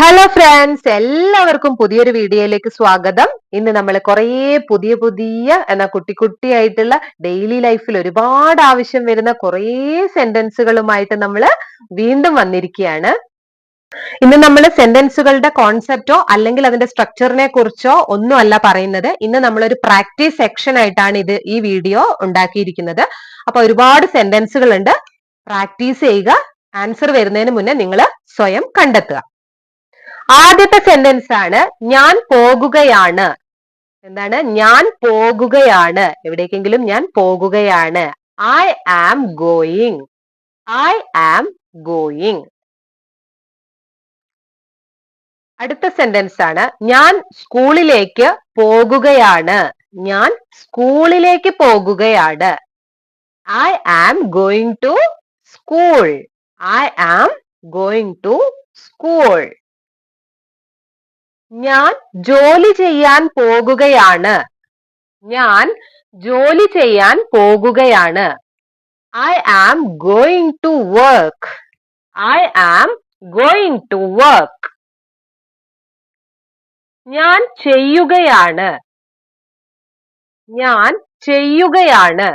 Hello friends എല്ലാവർക്കും പുതിയൊരു വീഡിയോയിലേക്ക് സ്വാഗതം. ഇന്ന് നമ്മൾ കുറേ പുതിയ പുതിയ എന്നാ കുട്ടി കുട്ടിയായിട്ടുള്ള ഡെയിലി ലൈഫിൽ ഒരുപാട് ആവശ്യം വരുന്ന കുറേ സെന്റൻസുകളുമായിട്ട് നമ്മൾ വീണ്ടും വന്നിരിക്കുകയാണ്. ഇന്ന് നമ്മൾ സെന്റൻസുകളുടെ കോൺസെപ്റ്റോ അല്ലെങ്കിൽ അതിന്റെ സ്ട്രക്ചറിനെ കുറിച്ചോ ഒന്നും അല്ല പറയുന്നത്. ഇന്ന് നമ്മൾ ഒരു പ്രാക്ടീസ് സെക്ഷൻ ആയിട്ടാണ് ഇത് ഈ വീഡിയോ ഉണ്ടാക്കിയിരിക്കുന്നത്. അപ്പൊ ഒരുപാട് സെന്റൻസുകൾ ഉണ്ട് പ്രാക്ടീസ് ചെയ്യുക. ആൻസർ വരുന്നതിന് മുന്നേ നിങ്ങൾ സ്വയം കണ്ടെത്തുക. ആദ്യത്തെ സെന്റൻസ് ആണ് ഞാൻ പോകുകയാണ്. എന്താണ്? ഞാൻ പോകുകയാണ്. എവിടേക്കെങ്കിലും ഞാൻ പോകുകയാണ്. I am going I am going അടുത്ത സെന്റൻസ് ആണ് ഞാൻ സ്കൂളിലേക്ക് പോകുകയാണ്. ഞാൻ സ്കൂളിലേക്ക് പോകുകയാണ്. I am going to school I am going to school ഞാൻ ജോലി ചെയ്യാൻ പോകുകയാണ്. ഞാൻ ജോലി ചെയ്യാൻ പോകുകയാണ്. I am going to work I am going to work ഞാൻ ചെയ്യുകയാണ്. ഞാൻ ചെയ്യുകയാണ്.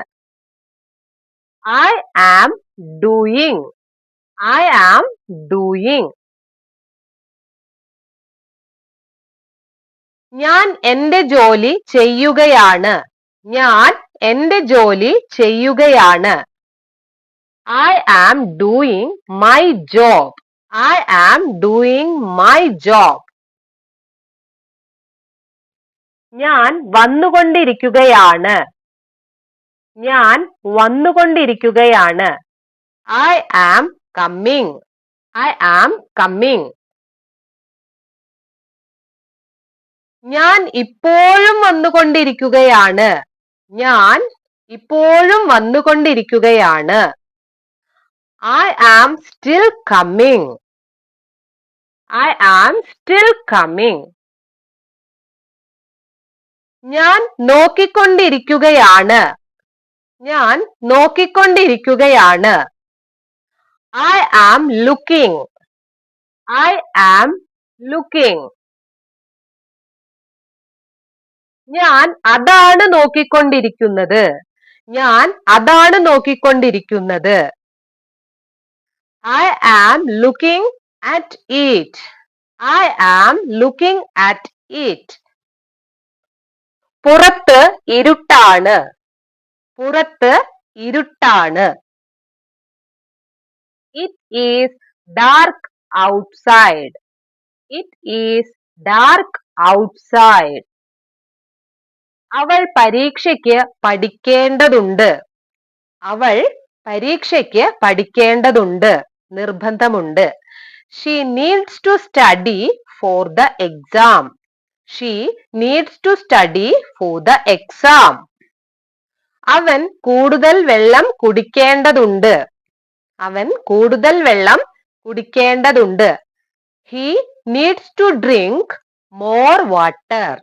I am doing I am doing ഞാൻ എന്റെ ജോലി ചെയ്യുകയാണ്. ഞാൻ എന്റെ ജോലി ചെയ്യുകയാണ്. I am doing my job I am doing my job ഞാൻ വന്നുകൊണ്ടിരിക്കുകയാണ്. ഞാൻ വന്നുകൊണ്ടിരിക്കുകയാണ്. I am coming I am coming ഞാൻ ഇപ്പോഴും വന്നുകൊണ്ടിരിക്കുകയാണ്. ഞാൻ ഇപ്പോഴും വന്നുകൊണ്ടിരിക്കുകയാണ്. I am still coming I am still coming ഞാൻ നോക്കിക്കൊണ്ടിരിക്കുകയാണ്. ഞാൻ നോക്കിക്കൊണ്ടിരിക്കുകയാണ്. I am looking I am looking ഞാൻ അതാണ് നോക്കിക്കൊണ്ടിരിക്കുന്നത്. ഞാൻ അതാണ് നോക്കിക്കൊണ്ടിരിക്കുന്നത്. I am looking at it I am looking at it പുറത്ത് ഇരുട്ടാണ്. പുറത്ത് ഇരുട്ടാണ്. It is dark outside it is dark outside അവൾ പരീക്ഷയ്ക്ക് പഠിക്കേണ്ടതുണ്ട്. അവൾ പരീക്ഷയ്ക്ക് പഠിക്കേണ്ടതുണ്ട്. നിർബന്ധമുണ്ട്. She needs to study for the exam she needs to study for the exam അവൻ കൂടുതൽ വെള്ളം കുടിക്കേണ്ടതുണ്ട്. അവൻ കൂടുതൽ വെള്ളം കുടിക്കേണ്ടതുണ്ട്. He needs to drink more water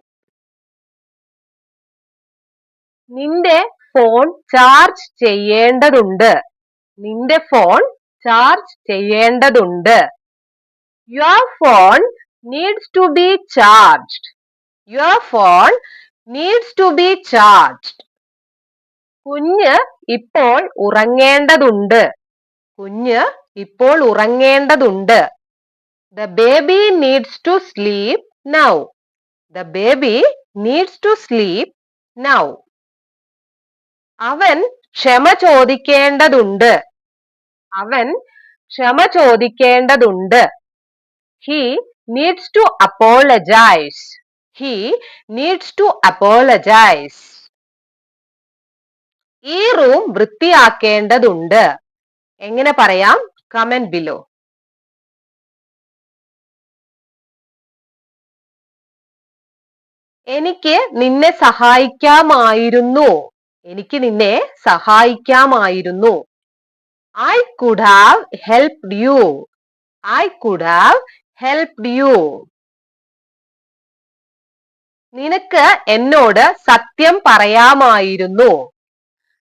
നിന്റെ ഫോൺ ചാർജ് ചെയ്യേണ്ടതുണ്ട്. നിന്റെ ഫോൺ ചാർജ് ചെയ്യേണ്ടതുണ്ട്. Your phone needs to be charged your phone needs to be charged കുഞ്ഞ് ഇപ്പോൾ ഉറങ്ങേണ്ടതുണ്ട്. കുഞ്ഞ് ഇപ്പോൾ ഉറങ്ങേണ്ടതുണ്ട്. The baby needs to sleep now the baby needs to sleep now അവൻ ക്ഷമ ചോദിക്കേണ്ടതുണ്ട്. അവൻ ക്ഷമ ചോദിക്കേണ്ടതുണ്ട്. He needs to apologise he needs to apologise ഈ റൂം വൃത്തിയാക്കേണ്ടതുണ്ട്. എങ്ങനെ പറയാം? കമന്റ് ബിലോ എനിക്ക് നിന്നെ സഹായിക്കാമായിരുന്നു. എനിക്ക് നിന്നെ സഹായിക്കാമായിരുന്നു. I could have helped you I could have helped you നിനക്ക് എന്നോട് സത്യം പറയാമായിരുന്നു.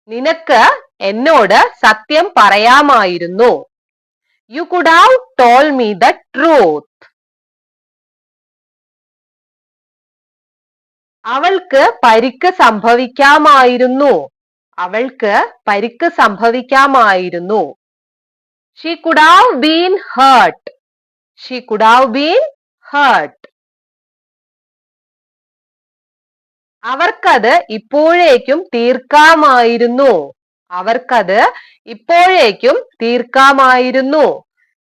നിനക്ക് എന്നോട് സത്യം പറയാമായിരുന്നു. You could have told me the truth അവൾക്ക് പരിക്ക് സംഭവിക്കാമായിരുന്നു. അവൾക്ക് പരിക്ക് സംഭവിക്കാമായിരുന്നു. She could have been hurt she could have been hurt അവർക്കത് ഇപ്പോഴേക്കും തീർക്കാമായിരുന്നു. അവർക്കത് ഇപ്പോഴേക്കും തീർക്കാമായിരുന്നു.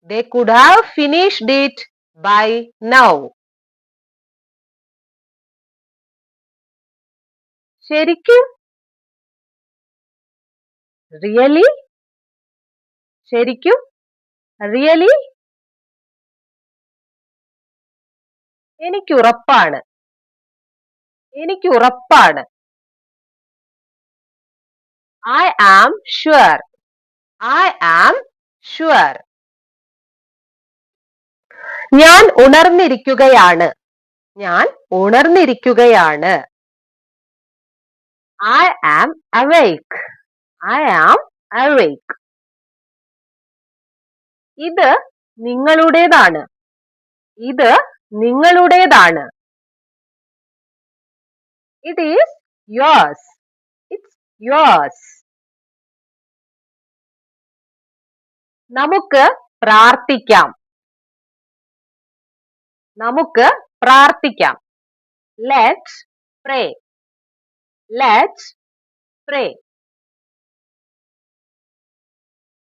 They could have finished it by now ശരിക്കും? റിയലി ശരിക്കും? റിയലി എനിക്ക് ഉറപ്പാണ് എനിക്ക് ഉറപ്പാണ് I am sure I am sure ഞാൻ ഉണർന്നിരിക്കുകയാണ്. ഞാൻ ഉണർന്നിരിക്കുകയാണ്. I am awake. I am awake. ഇത് നിങ്ങളുടേതാണ്. ഇത് നിങ്ങളുടേതാണ്. It is yours it's yours നമുക്ക് പ്രാർത്ഥിക്കാം. നമുക്ക് പ്രാർത്ഥിക്കാം. ലെറ്റ് പ്രേ ലെറ്റ്സ് പ്രേ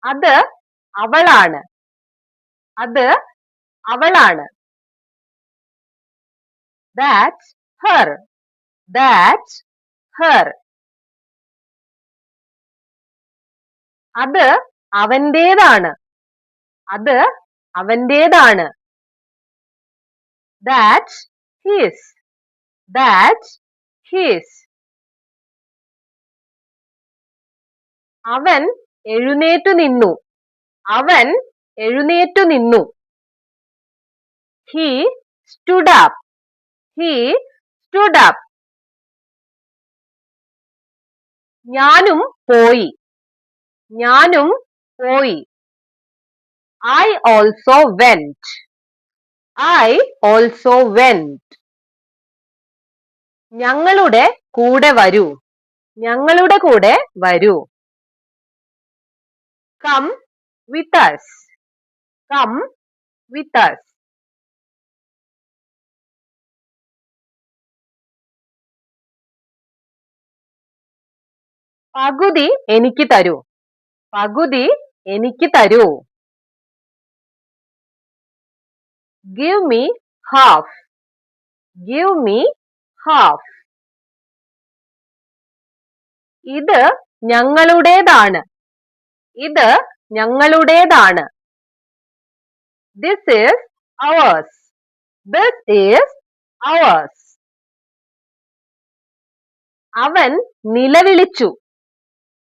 അത് അവളാണ്. അത് അവളാണ്. ദാറ്റ്സ് ഹർ ദാറ്റ്സ് ഹർ അത് അവന്റേതാണ് അത് അവന്റേതാണ് ദാറ്റ്സ് ഹിസ് ദാറ്റ്സ് ഹിസ് അവൻ എഴുന്നേറ്റു നിന്നു. അവൻ എഴുന്നേറ്റു നിന്നു. He stood up he stood up ഞാനും പോയി. ഞാനും പോയി. I also went I also went ഞങ്ങളുടെ കൂടെ വരൂ. ഞങ്ങളുടെ കൂടെ വരൂ. Come with us. Come with us. പകുതി എനിക്ക് തരൂ. പകുതി എനിക്ക് തരൂ. Give me half give me half ഇത് ഞങ്ങളുടേതാണ്. ഇത് ഞങ്ങളുടേതാണ്. This is ours this is ours അവൻ നിലവിളിച്ചു.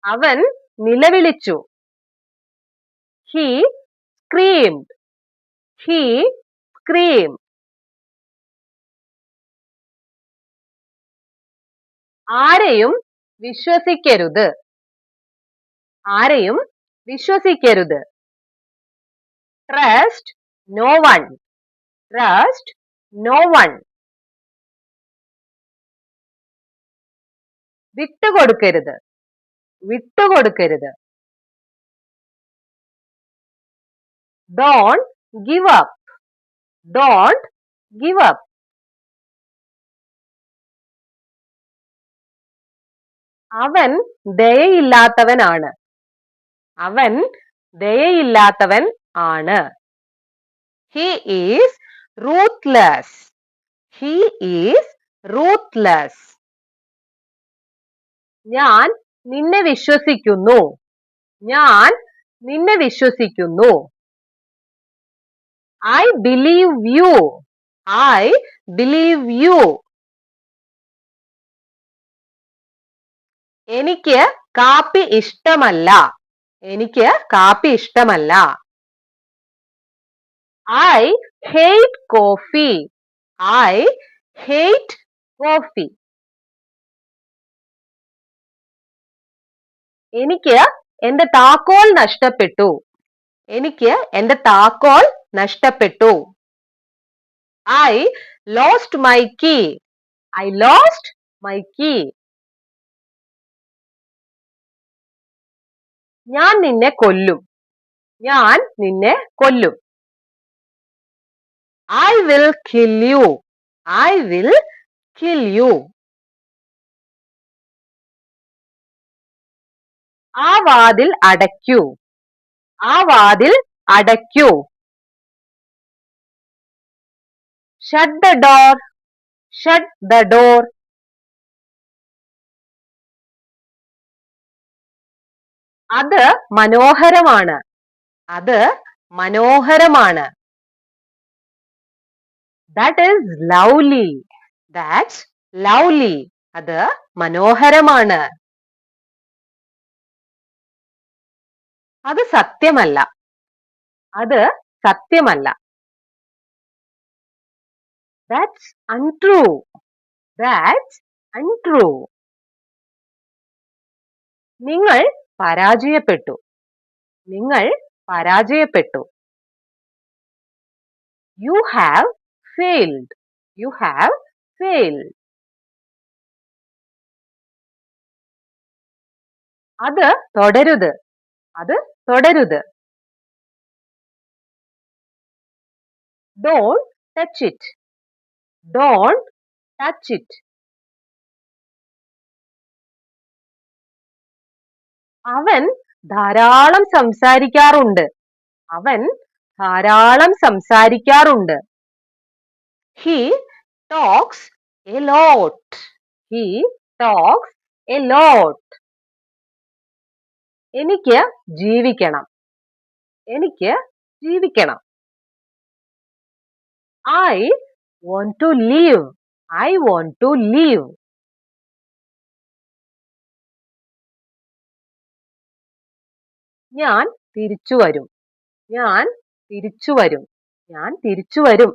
അവൻ നിലവിളിച്ചു. ഹി സ്ക്രീംഡ് ഹി സ്ക്രീം ആരെയും വിശ്വസിക്കരുത്. ആരെയും വിശ്വസിക്കരുത്. Trust no one trust no one വിട്ടുകൊടുക്കരുത്. വിട്ടുകൊടുക്കരുത്. Don't give up don't give up അവൻ ദയയില്ലാത്തവനാണ്. അവൻ ദയയില്ലാത്തവൻ ആണ്. He is ruthless he is ruthless ഞാൻ നിന്നെ വിശ്വസിക്കുന്നു. ഞാൻ നിന്നെ വിശ്വസിക്കുന്നു. I believe you I believe you എനിക്ക് കാപ്പി ഇഷ്ടമല്ല. എനിക്ക് കാപ്പി ഇഷ്ടമല്ല. I hate coffee I hate coffee എനിക്ക് എന്റെ താക്കോൽ നഷ്ടപ്പെട്ടു. എനിക്ക് എന്റെ താക്കോൽ നഷ്ടപ്പെട്ടു. I lost my key I lost my key ഞാൻ നിന്നെ കൊല്ലും. ഞാൻ നിന്നെ കൊല്ലും. I will kill you I will kill you ആ വാതിൽ അടയ്ക്കൂ. ആ വാതിൽ അടയ്ക്കൂ. Shut the door shut the door അത് മനോഹരമാണ്. അത് മനോഹരമാണ്. That is lovely that's lovely അത് മനോഹരമാണ്. അത് സത്യമല്ല. അത് സത്യമല്ല. ദാറ്റ്സ് അൺട്രൂ ദാറ്റ്സ് അൺട്രൂ നിങ്ങൾ പരാജയപ്പെട്ടു. നിങ്ങൾ പരാജയപ്പെട്ടു. You have failed you have failed അത് തുടരുത്. അത് തുടരുത്. Don't touch it don't touch it അവൻ ധാരാളം സംസാരിക്കാറുണ്ട്. അവൻ ധാരാളം സംസാരിക്കാറുണ്ട്. He talks a lot he talks a lot എനിക്ക് ജീവിക്കണം. എനിക്ക് ജീവിക്കണം. I want to live I want to live ഞാൻ തിരിച്ചു വരും. ഞാൻ തിരിച്ചു വരും. ഞാൻ തിരിച്ചു വരും.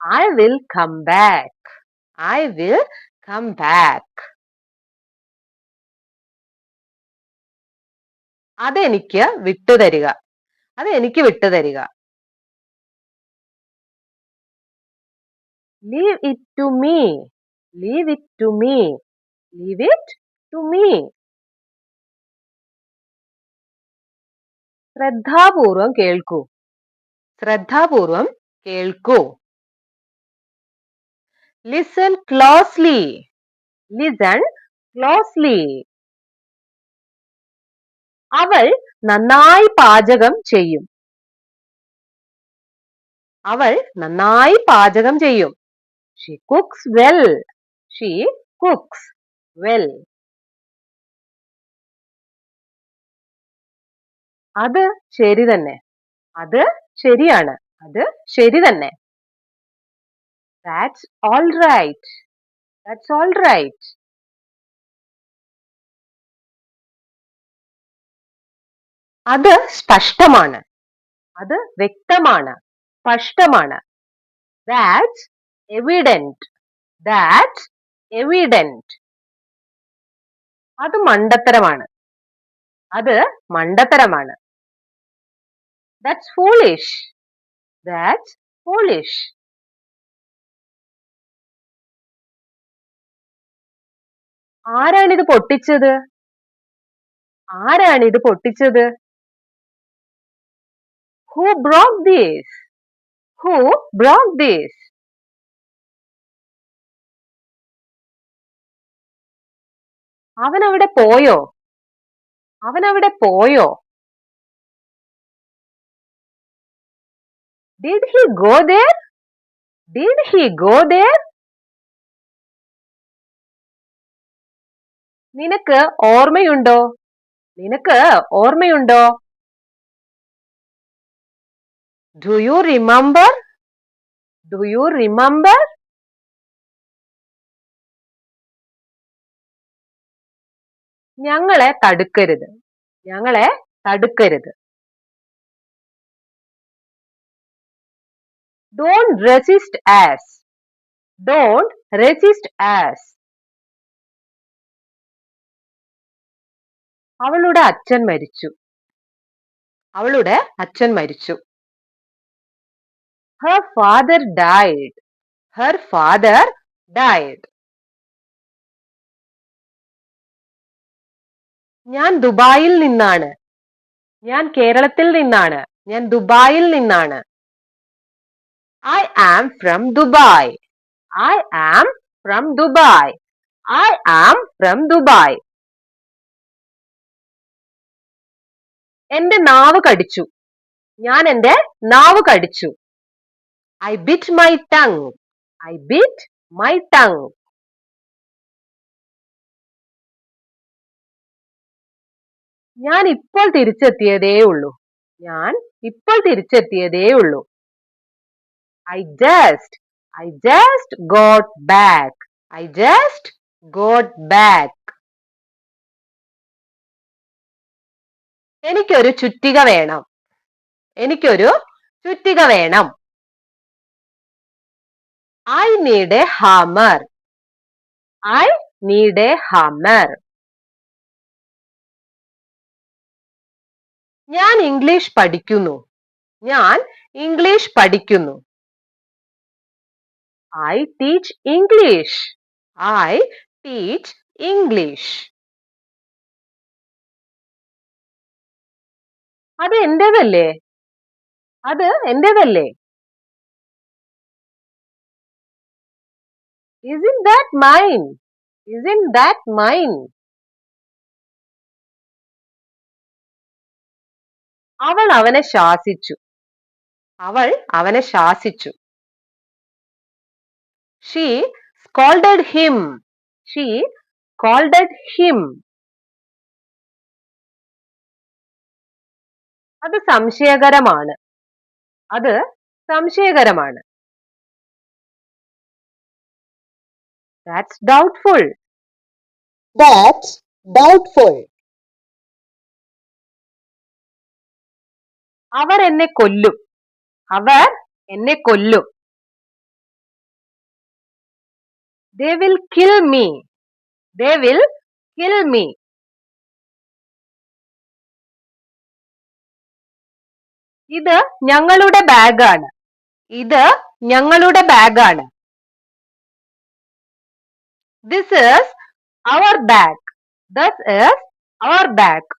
I will come back I will come back അതെനിക്ക് വിട്ടുതരിക അതെനിക്ക് വിട്ടുതരിക leave it to me leave it to me leave it to me ശ്രദ്ധാപൂർവം കേൾക്കൂ. ശ്രദ്ധാപൂർവം കേൾക്കൂ. ലിസൺ ക്ലോസ്ലി ലിസൺ ക്ലോസ്ലി അവൾ നന്നായി പാചകം ചെയ്യും. അവൾ നന്നായി പാചകം ചെയ്യും. She cooks well she cooks well അത് ശരി തന്നെ. അത് ശരിയാണ്. അത് ശരി തന്നെ. That's all right that's all right അത് സ്പഷ്ടമാണ്. അത് വ്യക്തമാണ്. സ്പഷ്ടമാണ്. ദാറ്റ്സ് എവിഡന്റ് ദാറ്റ്സ് എവിഡന്റ് അത് മണ്ടത്തരമാണ്. അത് മണ്ടത്തരമാണ്. That's foolish. That's foolish. ആരാണിത് പൊട്ടിച്ചത്? ആരാണിത് പൊട്ടിച്ചത്? Who broke these who broke these അവൻ അവിടെ പോയോ? അവൻ അവിടെ പോയോ? Did he go there? Did he go there? നിനക്ക് ഓർമ്മയുണ്ടോ? നിനക്ക് ഓർമ്മയുണ്ടോ? Do you remember do you remember ഞങ്ങളെ തടുക്കരുത്. ഞങ്ങളെ തടുക്കരുത്. Don't resist as. Don't resist as. അവളുടെ അച്ഛൻ മരിച്ചു. അവളുടെ അച്ഛൻ മരിച്ചു. Her father died her father died ഞാൻ ദുബായിൽ നിന്നാണ്. ഞാൻ കേരളത്തിൽ നിന്നാണ്. ഞാൻ ദുബായിൽ നിന്നാണ്. I am from Dubai I am from Dubai I am from Dubai എന്റെ നാവ് കടിച്ചു. ഞാൻ എന്റെ നാവ് കടിച്ചു. I bit my tongue I bit my tongue ഞാൻ ഇപ്പോൾ തിരിച്ചെത്തിയതേ ഉള്ളൂ ഞാൻ ഇപ്പോൾ തിരിച്ചെത്തിയതേ ഉള്ളൂ I just, I just got back. I just got back. എനിക്കൊരു ചുറ്റിക വേണം. എനിക്കൊരു ചുറ്റിക വേണം. I need a hammer I need a hammer ഞാൻ ഇംഗ്ലീഷ് പഠിക്കുന്നു. ഞാൻ ഇംഗ്ലീഷ് പഠിക്കുന്നു. I teach English I teach English അത് എന്റേതല്ലേ? അത് എന്റേതല്ലേ? Isn't that mine? ഇൻ that mine? അവൾ അവനെ ശാസിച്ചു. അവൾ അവനെ ശാസിച്ചു. She scolded him she scolded him അത് സംശയകരമാണ്. അത് സംശയകരമാണ്. ദാറ്റ്സ് ഡൗട്ട്ഫുൾ ദാറ്റ്സ് ഡൗട്ട്ഫുൾ അവർ എന്നെ കൊല്ലും. അവർ എന്നെ കൊല്ലും. They will kill me. They will kill me ഇത് ഞങ്ങളുടെ ബാഗാണ് ഇത് ഞങ്ങളുടെ ബാഗാണ് this is our bag this is our bag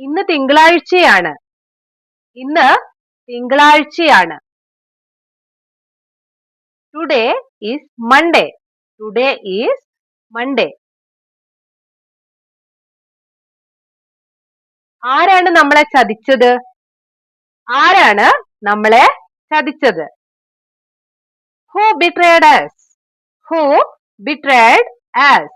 ഇന്ന് തിങ്കളാഴ്ചയാണ്. ഇന്ന് തിങ്കളാഴ്ചയാണ്. Today is Monday today is Monday ആരാണ് നമ്മളെ ചതിച്ചത്? ആരാണ് നമ്മളെ ചതിച്ചത്? Who betrayed us who betrayed us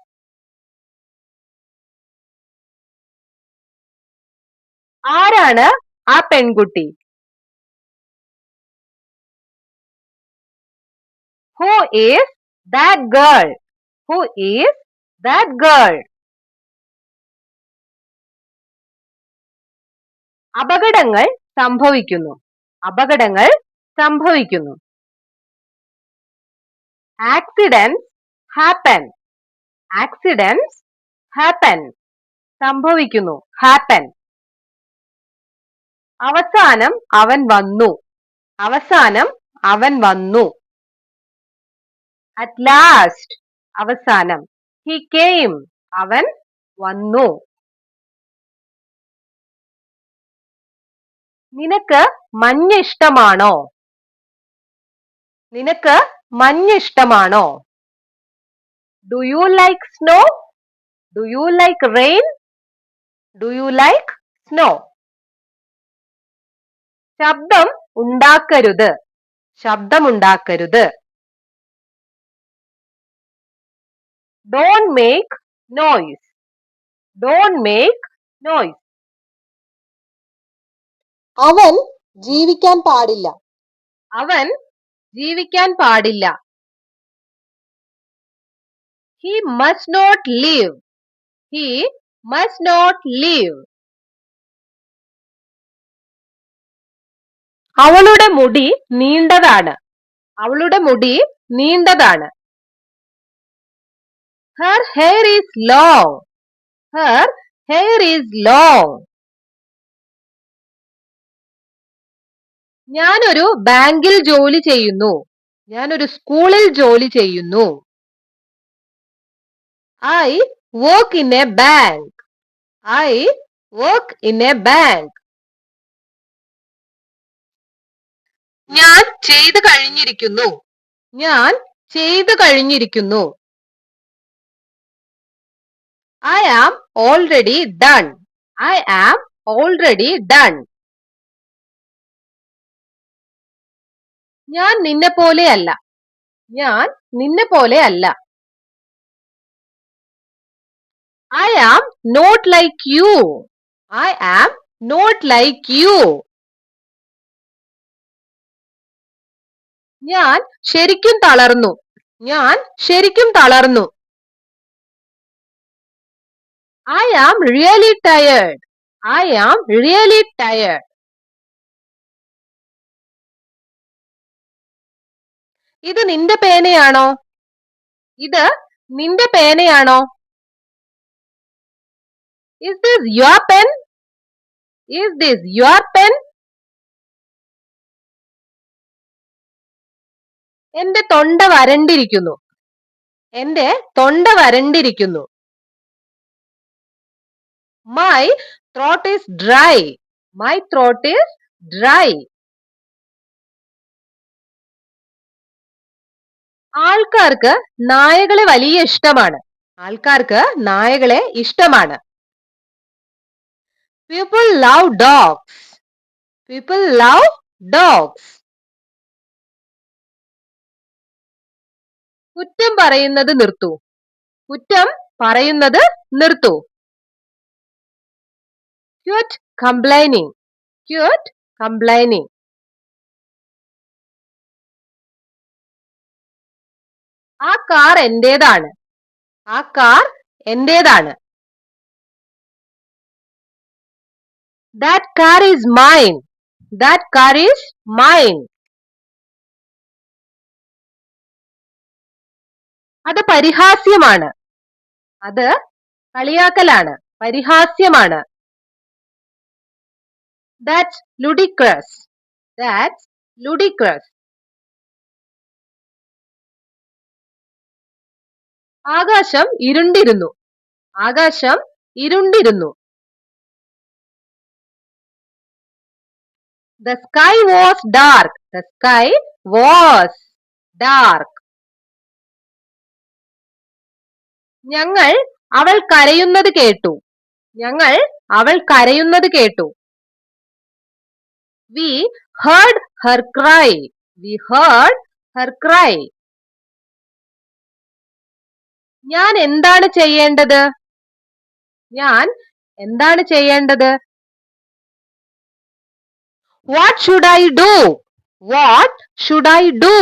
ആരാണ് ആ പെൺകുട്ടി? Who is that girl who is that girl അപകടങ്ങൾ സംഭവിക്കുന്നു. അപകടങ്ങൾ സംഭവിക്കുന്നു. ആക്സിഡൻസ് ഹാപ്പൻ ആക്സിഡൻസ് ഹാപ്പൻ സംഭവിക്കുന്നു. ഹാപ്പൻ അവസാനം അവൻ വന്നു. അവസാനം അവൻ വന്നു. അറ്റ് ലാസ്റ്റ് അവസാനം. ഹി കെയിം അവൻ വന്നു. നിനക്ക് മഞ്ഞ ഇഷ്ടമാണോ നിനക്ക് മഞ്ഞ ഇഷ്ടമാണോ do you like snow do you like rain do you like snow ശബ്ദം ഉണ്ടാക്കരുത്. ശബ്ദമുണ്ടാക്കരുത് don't make noise don't make noise അവൻ ജീവിക്കാൻ പാടില്ല. അവൻ ജീവിക്കാൻ പാടില്ല. He must not live he must not live അവളുടെ മുടി നീണ്ടതാണ്. അവളുടെ മുടി നീണ്ടതാണ്. Her hair is long. Her hair is long. ഞാനൊരു ബാങ്കിൽ ജോലി ചെയ്യുന്നു. ഞാനൊരു സ്കൂളിൽ ജോലി ചെയ്യുന്നു. I work in a bank I work in a bank ഞാൻ ചെയ്തു കഴിഞ്ഞിരിക്കുന്നു. ഞാൻ ചെയ്തു കഴിഞ്ഞിരിക്കുന്നു. I am already done I am already done ഞാൻ നിന്നെ പോലെയല്ല ഞാൻ നിന്നെ പോലെയല്ല I am not like you I am not like you ഞാൻ ശരിക്കും തളർന്നു. ഞാൻ ശരിക്കും തളർന്നു. I am really tired. I am really tired. ഇത് നിന്റെ പേനയാണോ? ഇത് നിന്റെ പേനയാണോ? Is this your pen is this your pen എന്റെ തൊണ്ട വരണ്ടിരിക്കുന്നു. എന്റെ തൊണ്ട വരണ്ടിരിക്കുന്നു. My throat is dry my throat is dry ആൾക്കാർക്ക് നായകളെ വലിയ ഇഷ്ടമാണ്. ആൾക്കാർക്ക് നായകളെ ഇഷ്ടമാണ്. People love dogs people love dogs കുറ്റം പറയുന്നത് നിർത്തൂ. കുറ്റം പറയുന്നത് നിർത്തൂ. ക്യൂറ്റ് കംപ്ലൈനിങ് ക്യൂറ്റ് കംപ്ലൈനിങ് ആ കാർ എന്റേതാണ്? ആ car എന്റേതാണ്? That car is mine that car is mine അത് പരിഹാസ്യമാണ്. അത് കളിയാക്കലാണ്. പരിഹാസ്യമാണ്. ദാറ്റ്സ് ലുഡിക്രസ് ദാറ്റ്സ് ലുഡിക്രസ് ആകാശം ഇരുണ്ടിരുന്നു. ആകാശം ഇരുണ്ടിരുന്നു. The sky was dark the sky was dark ഞങ്ങൾ അവൾ കരയുന്നത് കേട്ടു. ഞങ്ങൾ അവൾ കരയുന്നത് കേട്ടു. We heard her cry we heard her cry ഞാൻ എന്താണ് ചെയ്യേണ്ടത്? ഞാൻ എന്താണ് ചെയ്യേണ്ടത്? What should I do what should I do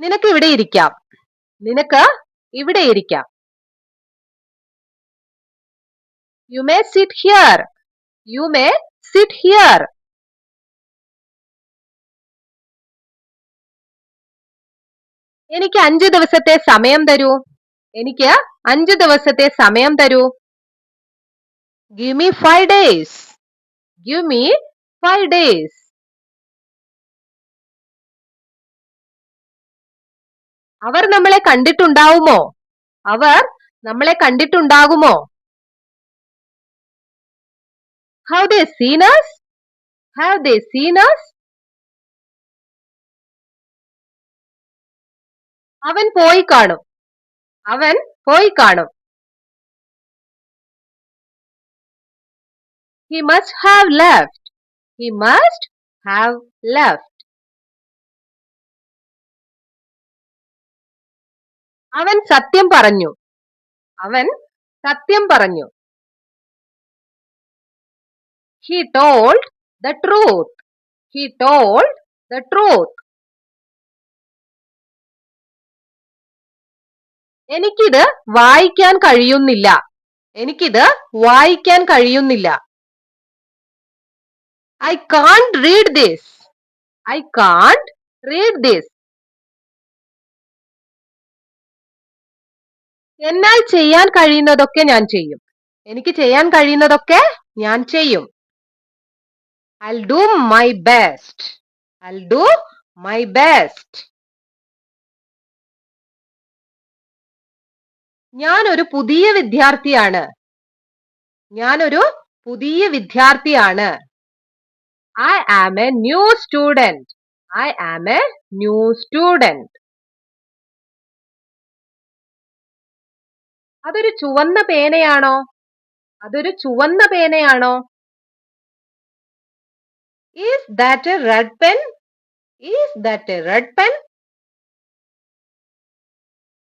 നിനക്ക് ഇവിടെ ഇരിക്കാം. നിനക്ക് ഇവിടെ ഇരിക്കാം. You may sit here. You may sit here. എനിക്ക് അഞ്ചു ദിവസത്തെ സമയം തരൂ. എനിക്ക് അഞ്ചു ദിവസത്തെ സമയം തരൂ. Give me five days give me five days അവർ നമ്മളെ കണ്ടിട്ടുണ്ടാവുമോ? അവർ നമ്മളെ കണ്ടിട്ടുണ്ടാകുമോ? ഹൗ ദേ സീനസ് ഹാവ് ദേ സീനസ് അവൻ പോയി കാണും അവൻ പോയി കാണും he must have left he must have left അവൻ സത്യം പറഞ്ഞു അവൻ സത്യം പറഞ്ഞു He told the truth he told the truth എനിക്കിത് വായിക്കാൻ കഴിയുന്നില്ല. എനിക്കിത് വായിക്കാൻ കഴിയുന്നില്ല. I can't read this I can't read this എന്നാൽ ചെയ്യാൻ കഴിയുന്നതൊക്കെ ഞാൻ ചെയ്യും. എനിക്ക് ചെയ്യാൻ കഴിയുന്നതൊക്കെ ഞാൻ ചെയ്യും. I do my best I do my best ഒരു പുതിയ വിദ്യാർത്ഥിയാണ്. ഞാനൊരു പുതിയ വിദ്യാർത്ഥിയാണ്. I am a new student I am a new student അതൊരു ചുവന്ന പേനയാണോ? അതൊരു ചുവന്ന പേനയാണോ? Is that a red pen? Is that a red pen?